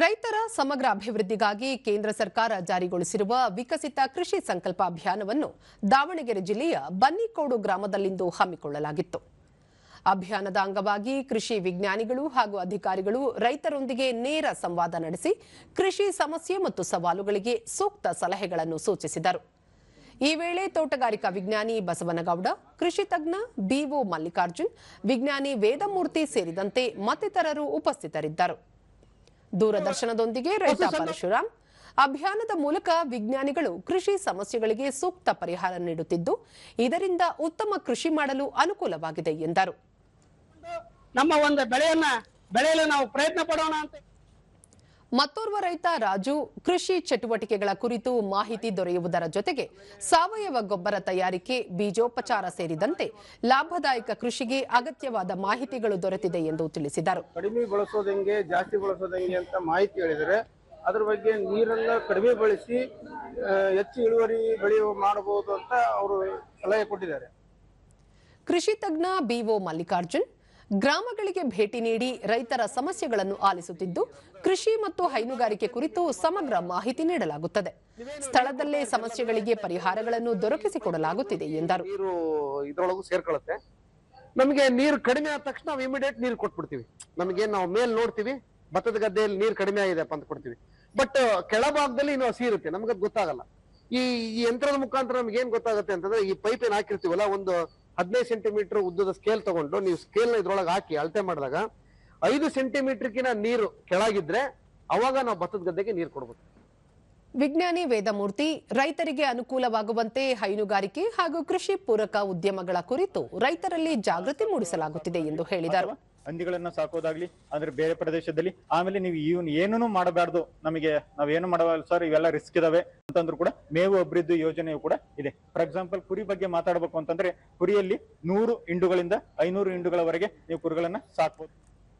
ರೈತರ ಸಮಗ್ರ ಅಭಿವೃದ್ಧಿಗಾಗಿ ಕೇಂದ್ರ ಸರ್ಕಾರ ಜಾರಿಗೊಳಿಸಿರುವ ವಿಕಸಿತ ಕೃಷಿ ಸಂಕಲ್ಪ ಅಭಿಯಾನವನ್ನು ದಾವಣಗೆರೆ ಜಿಲ್ಲೆಯ ಬನ್ನಿಕೋಡು ಗ್ರಾಮದಲ್ಲಿಂದು ಹಮ್ಮಿಕೊಳ್ಳಲಾಗಿತ್ತು. ಅಭಿಯಾನದ ಅಂಗವಾಗಿ ಕೃಷಿ ವಿಜ್ಞಾನಿಗಳು ಹಾಗೂ ಅಧಿಕಾರಿಗಳು ರೈತರೊಂದಿಗೆ ನೇರ ಸಂವಾದ ನಡೆಸಿ ಕೃಷಿ ಸಮಸ್ಯೆ ಮತ್ತು ಸವಾಲುಗಳಿಗೆ ಸೂಕ್ತ ಸಲಹೆಗಳನ್ನು ಸೂಚಿಸಿದರು. ಈ ವೇಳೆ ತೋಟಗಾರಿಕಾ ವಿಜ್ಞಾನಿ ಬಸವನಗೌಡ, ಕೃಷಿ ತಜ್ಞ ಬಿಒ ಮಲ್ಲಿಕಾರ್ಜುನ್, ವಿಜ್ಞಾನಿ ವೇದಮೂರ್ತಿ ಸೇರಿದಂತೆ ಮತ್ತಿತರರು ಉಪಸ್ಥಿತರಿದ್ದರು. ದೂರದರ್ಶನದೊಂದಿಗೆ ರೈತ ಪರಶುರಾಮ್ ಅಭಿಯಾನದ ಮೂಲಕ ವಿಜ್ಞಾನಿಗಳು ಕೃಷಿ ಸಮಸ್ಯೆಗಳಿಗೆ ಸೂಕ್ತ ಪರಿಹಾರ ನೀಡುತ್ತಿದ್ದು ಇದರಿಂದ ಉತ್ತಮ ಕೃಷಿ ಮಾಡಲು ಅನುಕೂಲವಾಗಿದೆ ಎಂದರು. ನಮ್ಮ ಒಂದು ಬೆಳೆಯನ್ನ ಬೆಳೆಯಲು ನಾವು ಪ್ರಯತ್ನ ಪಡೋಣ ಅಂತ ಮತ್ತೋರ್ವ ರೈತ ರಾಜು ಕೃಷಿ ಚಟುವಟಿಕೆಗಳ ಕುರಿತು ಮಾಹಿತಿ ದೊರೆಯುವುದರ ಜೊತೆಗೆ ಸಾವಯವ ಗೊಬ್ಬರ ತಯಾರಿಕೆ ಬೀಜೋಪಚಾರ ಸೇರಿದಂತೆ ಲಾಭದಾಯಕ ಕೃಷಿಗೆ ಅಗತ್ಯವಾದ ಮಾಹಿತಿಗಳು ದೊರೆತಿದೆ ಎಂದು ತಿಳಿಸಿದರು. ಕಡಿಮೆ ಬಳಸೋದಂಗೆ ಹೆಂಗೆ ಜಾಸ್ತಿ ಬಳಸೋದಂಗೆ ಅಂತ ಮಾಹಿತಿ ಹೇಳಿದರೆ ಅದ್ರ ಬಗ್ಗೆ ನೀರನ್ನ ಕಡಿಮೆ ಬಳಸಿ ಹೆಚ್ಚು ಇಳುವರಿ ಬೆಳೆಯುವ ಮಾಡಬಹುದು ಅಂತ ಅವರು ಸಲಹೆ ಕೊಟ್ಟಿದ್ದಾರೆ. ಕೃಷಿ ತಜ್ಞ ಬಿಒ ಮಲ್ಲಿಕಾರ್ಜುನ್ ಗ್ರಾಮಗಳಿಗೆ ಭೇಟಿ ನೀಡಿ ರೈತರ ಸಮಸ್ಯೆಗಳನ್ನು ಆಲಿಸುತ್ತಿದ್ದು, ಕೃಷಿ ಮತ್ತು ಹೈನುಗಾರಿಕೆ ಕುರಿತು ಸಮಗ್ರ ಮಾಹಿತಿ ನೀಡಲಾಗುತ್ತದೆ. ಸ್ಥಳದಲ್ಲೇ ಸಮಸ್ಯೆಗಳಿಗೆ ಪರಿಹಾರಗಳನ್ನು ದೊರಕಿಸಿಕೊಡಲಾಗುತ್ತಿದೆ ಎಂದರು. ಸೇರ್ಕೊಳ್ಳುತ್ತೆ. ನಮಗೆ ನೀರು ಕಡಿಮೆ ಆದ ತಕ್ಷಣ ನಾವು ಇಮಿಡಿಯೇಟ್ ನೀರು ಕೊಟ್ಬಿಡ್ತೀವಿ. ನಮಗೆ ನಾವು ಮೇಲ್ ನೋಡ್ತೀವಿ, ಭತ್ತದ ಗದ್ದೆಯಲ್ಲಿ ನೀರು ಕಡಿಮೆ ಆಗಿದೆ ಅಂತ ಕೊಡ್ತೀವಿ. ಬಟ್ ಕೆಳಭಾಗದಲ್ಲಿ ಇನ್ನು ಹಸಿ ಇರುತ್ತೆ ನಮ್ಗೆ ಅದು ಗೊತ್ತಾಗಲ್ಲ. ಈ ಯಂತ್ರದ ಮುಖಾಂತರ ನಮ್ಗೆ ಏನ್ ಗೊತ್ತಾಗುತ್ತೆ ಅಂತಂದ್ರೆ, ಈ ಪೈಪ್ ಏನ್ ಹಾಕಿರ್ತೀವಲ್ಲ, ಒಂದು ಹದಿನೈದು ಸೆಂಟಿಮೀಟರ್ ಉದ್ದದ ಸ್ಕೇಲ್ ತಗೊಂಡು ನೀವು ಸ್ಕೇಲ್ನ ಇದ್ರೊಳಗೆ ಹಾಕಿ ಅಳತೆ ಮಾಡಿದಾಗ ಐದು ಸೆಂಟಿಮೀಟರ್ಕಿನ ನೀರು ಕೆಳಗಿದ್ರೆ ಅವಾಗ ನಾವು ಭತ್ತದ ಗದ್ದೆಗೆ ನೀರು ಕೊಡಬೇಕು ವಿಜ್ಞಾನಿ ವೇದಮೂರ್ತಿ ರೈತರಿಗೆ ಅನುಕೂಲವಾಗುವಂತೆ ಹೈನುಗಾರಿಕೆ ಹಾಗೂ ಕೃಷಿ ಪೂರಕ ಉದ್ಯಮಗಳ ಕುರಿತು ರೈತರಲ್ಲಿ ಜಾಗೃತಿ ಮೂಡಿಸಲಾಗುತ್ತಿದೆ ಎಂದು ಹೇಳಿದರು. ಹಂದಿಗಳನ್ನ ಸಾಕೋದಾಗ್ಲಿ ಅಂದ್ರೆ ಬೇರೆ ಪ್ರದೇಶದಲ್ಲಿ ಆಮೇಲೆ ನೀವು ಇವನ್ ಏನೂ ಮಾಡಬಾರ್ದು ನಮಗೆ ನಾವೇನು ಮಾಡಬಾರ್ದು ಸರ್ ಇವೆಲ್ಲ ರಿಸ್ಕ್ ಇದಾವೆ. ಅಂತಂದ್ರು ಕೂಡ ಮೇವು ಅಭಿವೃದ್ಧಿ ಯೋಜನೆಯು ಕೂಡ ಇದೆ. ಫಾರ್ ಎಕ್ಸಾಂಪಲ್ ಕುರಿ ಬಗ್ಗೆ ಮಾತಾಡಬೇಕು ಅಂತಂದ್ರೆ ಕುರಿಯಲ್ಲಿ ನೂರು ಹಿಂಡುಗಳಿಂದ ಐನೂರು ಹಿಂಡುಗಳವರೆಗೆ ನೀವು ಕುರಿಗಳನ್ನ ಸಾಕ್ಬೋದು.